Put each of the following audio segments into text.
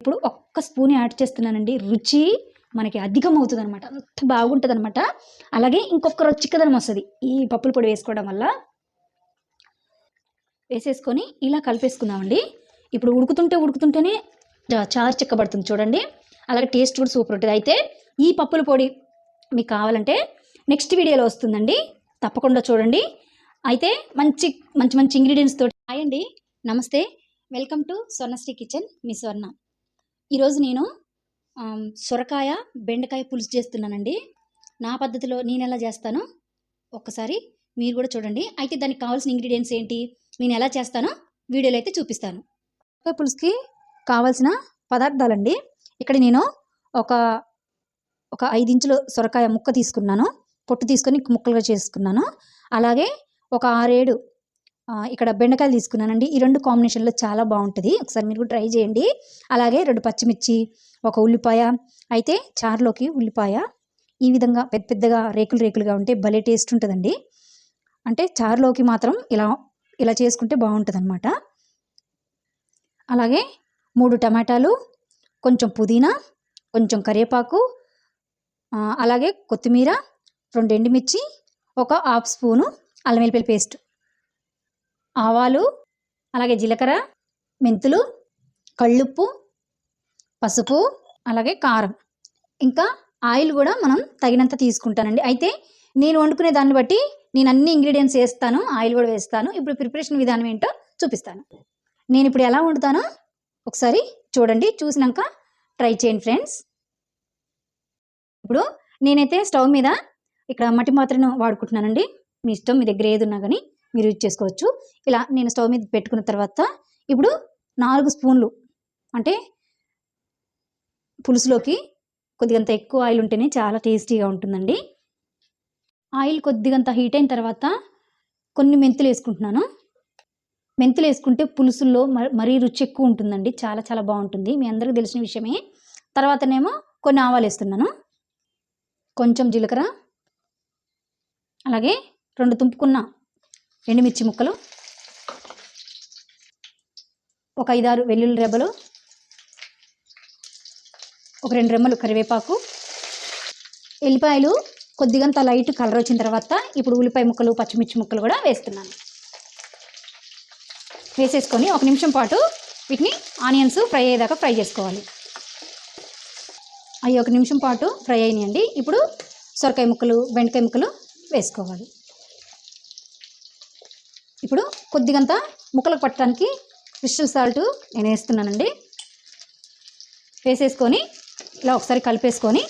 ఇప్పుడు ఒక్క spoon add చేస్తున్నానండి. రుచి మనకి అధికం అవుతుంది అనమాట అంత బాగుంటుంది అనమాట అలాగే ఇంకొక రోజు చిక్కదనం వస్తుంది. ఈ పప్పుల పొడి వేసుకోవడం వల్ల. వేసేసుకొని ఇలా కలిపేసుకుందామండి. ఇప్పుడు ఉడుకుతుంటే ఉడుకుతుంటేనే చారు చిక్కబడుతుంది చూడండి. అలాగే టేస్ట్ కూడా సూపర్ ఉంటుంది. అయితే ఈ పప్పుల పొడి మీకు కావాలంటే నెక్స్ట్ వీడియోలో వస్తుందండి. తప్పకుండా చూడండి. అయితే మంచి మంచి మంచి ఇంగ్రీడియంట్స్ తోటి. హాయ్ అండి. నమస్తే. Welcome to Swarnasri kitchen. మీ స్వర్ణ. ఈరోజు నేను సొరకాయ బెండకాయ పులుసు చేస్తున్నానండి. నా పద్ధతిలో నేను ఎలా చేస్తానో ఒక్కసారి మీరు కూడా చూడండి. అయితే దానికి కావాల్సిన ఇంగ్రీడియంట్స్ ఏంటి నేను ఎలా చేస్తానో వీడియోలో అయితే చూపిస్తాను. బెండకాయ పులుసుకి కావాల్సిన పదార్థాలండి. ఇక్కడ నేను ఒక ఒక ఐదు ఇంచుల సొరకాయ ముక్క తీసుకున్నాను. పొట్టు తీసుకొని ముక్కలుగా చేసుకున్నాను. అలాగే ఒక ఆరేడు ఇక్కడ బెండకాయలు తీసుకున్నానండి. ఈ రెండు కాంబినేషన్లో చాలా బాగుంటుంది. ఒకసారి మీరు కూడా ట్రై చేయండి. అలాగే రెండు పచ్చిమిర్చి ఒక ఉల్లిపాయ అయితే చారులోకి ఉల్లిపాయ. ఈ విధంగా పెద్ద పెద్దగా రేకులు రేకులుగా ఉంటే భలే టేస్ట్ ఉంటుందండి. అంటే చారులోకి మాత్రం ఇలా ఇలా చేసుకుంటే బాగుంటుంది అలాగే మూడు టమాటాలు కొంచెం పుదీనా కొంచెం కరివేపాకు అలాగే కొత్తిమీర రెండు ఎండుమిర్చి ఒక హాఫ్ స్పూను అల్లం వెల్లుల్లి పేస్ట్. ఆవాలు అలాగే జీలకర్ర మెంతులు కళ్ళుప్పు పసుపు అలాగే కారం. ఇంకా ఆయిల్ కూడా మనం తగినంత తీసుకుంటానండి. అయితే నేను వండుకునే దాన్ని బట్టి నేను అన్ని ఇంగ్రీడియంట్స్ వేస్తాను ఆయిల్ కూడా వేస్తాను. ఇప్పుడు ప్రిపరేషన్ విధానం ఏంటో చూపిస్తాను. నేను ఇప్పుడు ఎలా వండుతానో ఒకసారి చూడండి. చూసినాక ట్రై చేయండి ఫ్రెండ్స్. ఇప్పుడు నేనైతే స్టవ్ మీద ఇక్కడ మట్టి పాత్రను వాడుకుంటున్నానండి. మీ ఇష్టం మీ దగ్గర ఏది ఉన్నా కానీ మీరు యూజ్ చేసుకోవచ్చు. ఇలా నేను స్టవ్ మీద పెట్టుకున్న తర్వాత ఇప్పుడు నాలుగు స్పూన్లు అంటే పులుసులోకి కొద్దిగంత ఎక్కువ ఆయిల్ ఉంటేనే చాలా టేస్టీగా ఉంటుందండి. ఆయిల్ కొద్దిగంత హీట్ అయిన తర్వాత కొన్ని మెంతులు వేసుకుంటున్నాను. మెంతులు వేసుకుంటే పులుసుల్లో మరీ రుచి ఎక్కువ ఉంటుందండి. చాలా చాలా బాగుంటుంది. మీ అందరికీ తెలిసిన విషయమే. తర్వాతనేమో కొన్ని ఆవాలు వేస్తున్నాను. కొంచెం జీలకర్ర. అలాగే రెండు తుంపుకున్న ఎండుమిర్చి ముక్కలు ఒక ఐదారు వెల్లుల్లి రెబ్బలు ఒక రెండు రెమ్మలు కరివేపాకు. ఎల్లిపాయలు కొద్దిగంత లైట్ కలర్ వచ్చిన తర్వాత ఇప్పుడు ఉల్లిపాయ ముక్కలు పచ్చిమిర్చి ముక్కలు కూడా వేస్తున్నాను. వేసేసుకొని ఒక నిమిషం పాటు వీటిని ఆనియన్స్ ఫ్రై అయ్యేదాకా ఫ్రై చేసుకోవాలి. అవి ఒక నిమిషం పాటు ఫ్రై అయినాయండి. ఇప్పుడు సొరకాయ ముక్కలు బెండకాయ ముక్కలు వేసుకోవాలి. ఇప్పుడు కొద్దిగంత ముక్కలకు పట్టడానికి క్రిస్టల్ సాల్ట్ నేను వేస్తున్నానండి. వేసేసుకొని ఇలా ఒకసారి కలిపేసుకొని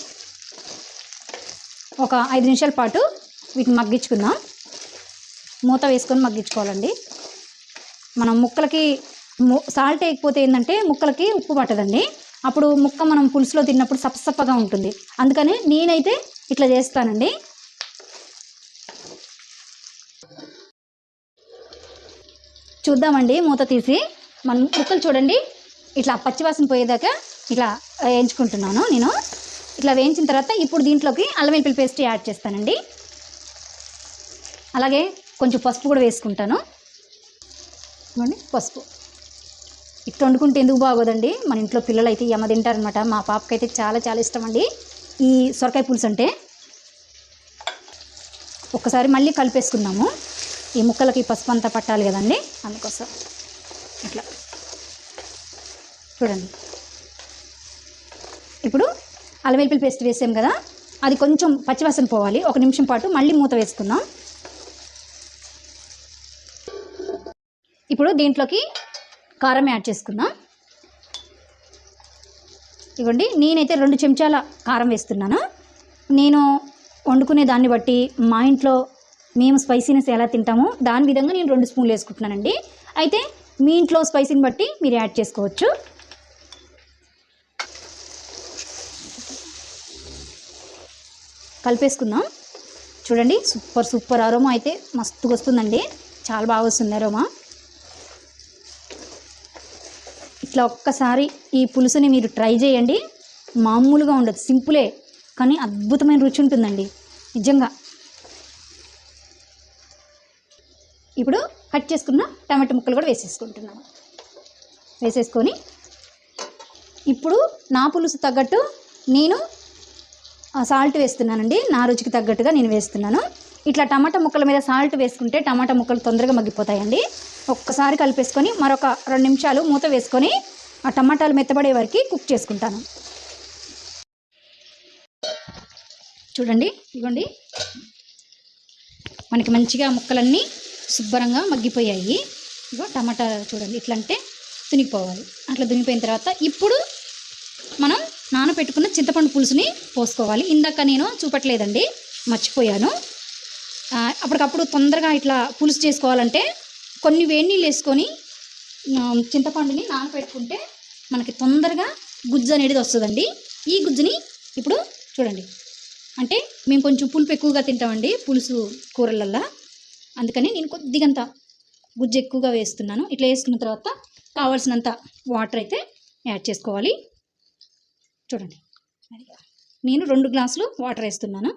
ఒక ఐదు నిమిషాల పాటు వీటిని మగ్గించుకుందాం. మూత వేసుకొని మగ్గించుకోవాలండి. మనం ముక్కలకి సాల్ట్ వేయకపోతే ఏంటంటే ముక్కలకి ఉప్పు పట్టదండి. అప్పుడు ముక్క మనం పులుసులో తిన్నప్పుడు సప్పసప్పగా ఉంటుంది. అందుకని నేనైతే ఇట్లా చేస్తానండి. చూద్దామండి. మూత తీసి మనం ముక్కలు చూడండి. ఇట్లా పచ్చివాసన పోయేదాకా ఇట్లా వేయించుకుంటున్నాను నేను. ఇట్లా వేయించిన తర్వాత ఇప్పుడు దీంట్లోకి అల్లం వెల్లుల్లి పేస్ట్ యాడ్ చేస్తానండి. అలాగే కొంచెం పసుపు కూడా వేసుకుంటాను. చూడండి పసుపు. ఇట్లా వండుకుంటే ఎందుకు బాగోదండి? మన ఇంట్లో పిల్లలు అయితే ఎమ్మ తింటారనమాట మా పాపకైతే చాలా చాలా ఇష్టం అండి ఈ సొరకాయ పులుసు అంటే. ఒక్కసారి మళ్ళీ కలిపేసుకున్నాము ఈ ముక్కలకి పసుపు అంతా పట్టాలి కదండి? అందుకోసం ఇట్లా. చూడండి. ఇప్పుడు అల్లం వెల్లుల్లి పేస్ట్ వేసాం కదా? అది కొంచెం పచ్చివాసన పోవాలి. ఒక నిమిషం పాటు మళ్ళీ మూత వేసుకుందాం. ఇప్పుడు దీంట్లోకి కారం యాడ్ చేసుకుందాం. ఇవ్వండి. నేనైతే రెండు చెంచాల కారం వేస్తున్నాను. నేను వండుకునే దాన్ని బట్టి మా ఇంట్లో మేము స్పైసీనెస్ ఎలా తింటామో దాని విధంగా నేను రెండు స్పూన్లు వేసుకుంటున్నానండి. అయితే మీ ఇంట్లో స్పైసీని బట్టి మీరు యాడ్ చేసుకోవచ్చు. కలిపేసుకుందాం. చూడండి సూపర్ సూపర్ అరోమా అయితే మస్తుగా వస్తుందండి. చాలా బాగా వస్తుంది అరోమా ఇట్లా ఒక్కసారి ఈ పులుసుని మీరు ట్రై చేయండి. మామూలుగా ఉండదు సింపులే కానీ అద్భుతమైన రుచి ఉంటుందండి. నిజంగా ఇప్పుడు కట్ చేసుకున్న టమాటా ముక్కలు కూడా వేసేసుకుంటున్నాను వేసేసుకొని ఇప్పుడు నా పులుసు తగ్గట్టు నేను సాల్ట్ వేస్తున్నానండి. నా రుచికి తగ్గట్టుగా నేను వేస్తున్నాను. ఇట్లా టమాటా ముక్కల మీద సాల్ట్ వేసుకుంటే టమాటా ముక్కలు తొందరగా మగ్గిపోతాయండి. ఒక్కసారి కలిపేసుకొని మరొక రెండు నిమిషాలు మూత వేసుకొని ఆ టమాటాలు మెత్తబడే వరకు కుక్ చేసుకుంటాను. చూడండి ఇవ్వండి మనకి మంచిగా ముక్కలన్నీ శుభ్రంగా మగ్గిపోయాయి. ఇగో టమాటా చూడండి ఇట్లా అంటే తునిగిపోవాలి. అట్లా తునిగిపోయిన తర్వాత ఇప్పుడు మనం నానబెట్టుకున్న చింతపండు పులుసుని పోసుకోవాలి. ఇందాక నేను చూపట్లేదండి మర్చిపోయాను. అప్పటికప్పుడు తొందరగా ఇట్లా పులుసు చేసుకోవాలంటే కొన్ని వేడి నీళ్ళు వేసుకొని చింతపండుని నానబెట్టుకుంటే మనకి తొందరగా గుజ్జు అనేది వస్తుందండి. ఈ గుజ్జుని ఇప్పుడు చూడండి. అంటే మేము కొంచెం పులుపు ఎక్కువగా తింటామండి పులుసు కూరలల్లో. అందుకని నేను కొద్దిగంత గుజ్జు ఎక్కువగా వేస్తున్నాను. ఇట్లా వేసుకున్న తర్వాత కావాల్సినంత వాటర్ అయితే యాడ్ చేసుకోవాలి. చూడండి. నేను రెండు గ్లాసులు వాటర్ వేస్తున్నాను.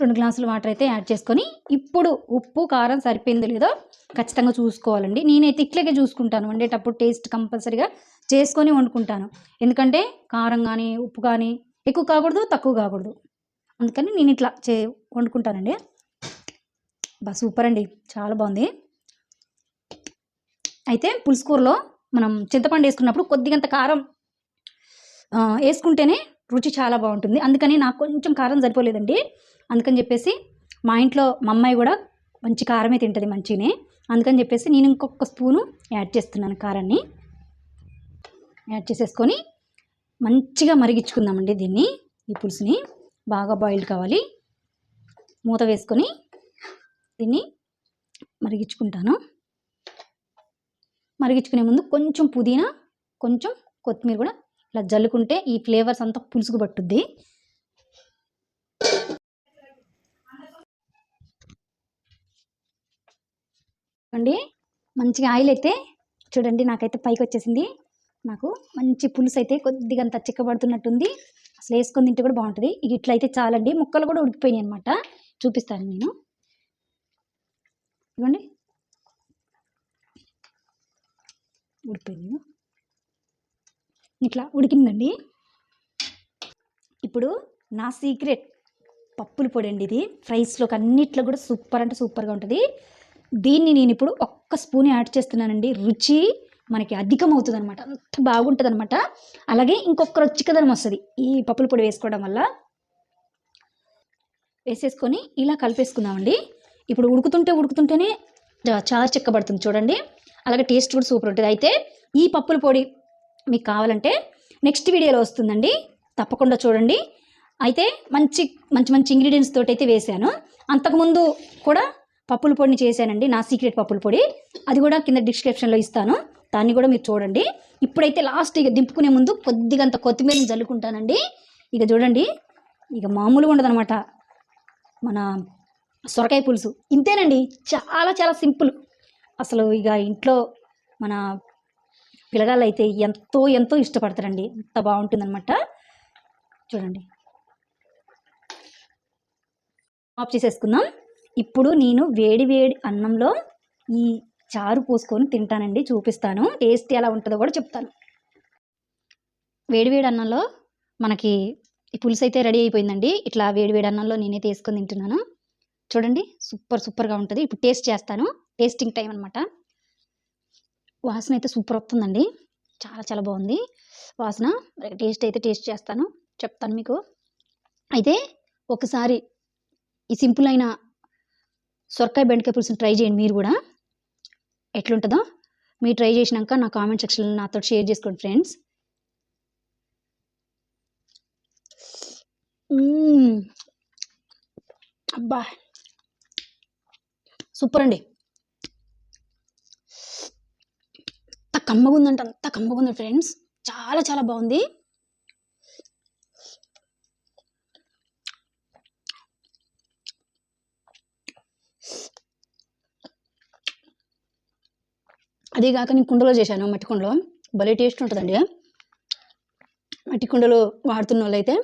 రెండు గ్లాసులు వాటర్ అయితే యాడ్ చేసుకొని ఇప్పుడు ఉప్పు కారం సరిపోయిందో లేదో ఖచ్చితంగా చూసుకోవాలండి. నేనైతే ఇట్లాగే చూసుకుంటాను. వండేటప్పుడు టేస్ట్ కంపల్సరీగా చేసుకొని వండుకుంటాను. ఎందుకంటే కారం కానీ ఉప్పు కానీ ఎక్కువ కాకూడదు తక్కువ కాకూడదు. అందుకని నేను ఇట్లా చే వండుకుంటానండి. బా సూపర్ అండి. చాలా బాగుంది. అయితే పులుసు కూరలో మనం చింతపండు వేసుకున్నప్పుడు కొద్దిగంత కారం వేసుకుంటేనే రుచి చాలా బాగుంటుంది. అందుకని నాకు కొంచెం కారం సరిపోలేదండి. అందుకని చెప్పేసి మా ఇంట్లో మా అమ్మాయి కూడా మంచి కారమే తింటుంది మంచిగానే అందుకని చెప్పేసి నేను ఇంకొక స్పూను యాడ్ చేస్తున్నాను కారాన్ని. యాడ్ చేసేసుకొని మంచిగా మరిగించుకుందామండి దీన్ని ఈ పులుసుని. బాగా బాయిల్డ్ కావాలి. మూత వేసుకొని దీన్ని మరిగించుకుంటాను. మరిగించుకునే ముందు కొంచెం పుదీనా కొంచెం కొత్తిమీర కూడా ఇలా జల్లుకుంటే ఈ ఫ్లేవర్స్ అంతా పులుసుకు పట్టుద్ది. అండి మంచిగా ఆయిల్ అయితే చూడండి నాకైతే పైకి వచ్చేసింది. నాకు మంచి పులుసు అయితే కొద్దిగా అంత చిక్కబడుతున్నట్టుంది. అసలు వేసుకొని తింటే కూడా బాగుంటుంది. ఇట్లయితే చాలండి. ముక్కలు కూడా ఉడికిపోయినాయి అనమాట చూపిస్తాను నేను. ఇవ్వండి. ఉడిపోయింది ఇట్లా ఉడికిందండి. ఇప్పుడు నా సీక్రెట్ పప్పుల పొడి అండి ఇది. ఫ్రైస్లోకి అన్నిట్లో కూడా సూపర్ అంటే సూపర్గా ఉంటుంది. దీన్ని నేను ఇప్పుడు ఒక్క స్పూన్ యాడ్ చేస్తున్నానండి. రుచి మనకి అధికం అవుతుంది అనమాట అంత బాగుంటుంది అనమాట అలాగే ఇంకొక రుచికదనం వస్తుంది ఈ పప్పుల పొడి వేసుకోవడం వల్ల. వేసేసుకొని ఇలా కలిపేసుకుందామండి. ఇప్పుడు ఉడుకుతుంటే ఉడుకుతుంటేనే చాలా చిక్కబడుతుంది చూడండి. అలాగే టేస్ట్ కూడా సూపర్ ఉంటుంది. అయితే ఈ పప్పుల పొడి మీకు కావాలంటే నెక్స్ట్ వీడియోలో వస్తుందండి. తప్పకుండా చూడండి. అయితే మంచి మంచి మంచి ఇంగ్రీడియంట్స్ తోటి అయితే వేశాను. అంతకుముందు కూడా పప్పుల పొడిని చేశానండి. నా సీక్రెట్ పప్పుల పొడి. అది కూడా కింద డిస్క్రిప్షన్లో ఇస్తాను. దాన్ని కూడా మీరు చూడండి. ఇప్పుడైతే లాస్ట్ ఇక దింపుకునే ముందు కొద్దిగా అంత కొత్తిమీరని జల్లుకుంటానండి. ఇక చూడండి. ఇక మామూలుగా ఉండదనమాట మన సొరకాయ పులుసు. ఇంతేనండి. చాలా చాలా సింపుల్. అసలు ఇక ఇంట్లో మన పిల్లగాళ్ళు అయితే ఎంతో ఎంతో ఇష్టపడతారండి. అంత బాగుంటుందన్నమాట. చూడండి. ఆఫ్ చేసేసుకుందాం. ఇప్పుడు నేను వేడి వేడి అన్నంలో ఈ చారు పోసుకొని తింటానండి. చూపిస్తాను. టేస్ట్ ఎలా ఉంటుందో కూడా చెప్తాను. వేడి వేడి అన్నంలో మనకి ఈ పులుసు అయితే రెడీ అయిపోయిందండి. ఇట్లా వేడి వేడి అన్నంలో నేనైతే వేసుకొని తింటున్నాను. చూడండి సూపర్ సూపర్గా ఉంటుంది. ఇప్పుడు టేస్ట్ చేస్తాను. టేస్టింగ్ టైం అనమాట వాసన అయితే సూపర్ వస్తుందండి. చాలా చాలా బాగుంది. వాసన టేస్ట్ అయితే టేస్ట్ చేస్తాను. చెప్తాను మీకు. అయితే ఒకసారి ఈ సింపుల్ అయిన సొరకాయ బెండకాయ పులుసుని ట్రై చేయండి మీరు కూడా. ఎట్లుంటుందో మీరు ట్రై చేసినాక నా కామెంట్ సెక్షన్లో నాతో షేర్ చేసుకోండి ఫ్రెండ్స్. అబ్బా! సూపర్ అండి. అంత కమ్మగా అంత కమ్మగుంది ఫ్రెండ్స్. చాలా చాలా బాగుంది. అదే కాక నేను కుండలో చేశాను మట్టి కుండలో. భలే టేస్ట్ ఉంటుందండి. మట్టి కుండలో వాడుతున్న వాళ్ళు అయితే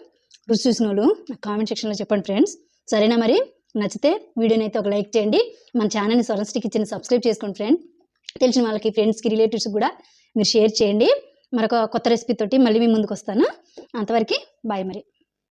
రుచి చూసిన వాళ్ళు కామెంట్ సెక్షన్లో చెప్పండి ఫ్రెండ్స్. సరేనా మరి? నచ్చితే వీడియోని అయితే ఒక లైక్ చేయండి. మన ఛానల్ని సొరస్టిక్ ఇచ్చిన సబ్స్క్రైబ్ చేసుకోండి ఫ్రెండ్. తెలిసిన వాళ్ళకి ఫ్రెండ్స్కి రిలేటివ్స్ కూడా మీరు షేర్ చేయండి. మరొక కొత్త రెసిపీ తోటి మళ్ళీ మీ ముందుకు వస్తాను. అంతవరకు బాయ్ మరి.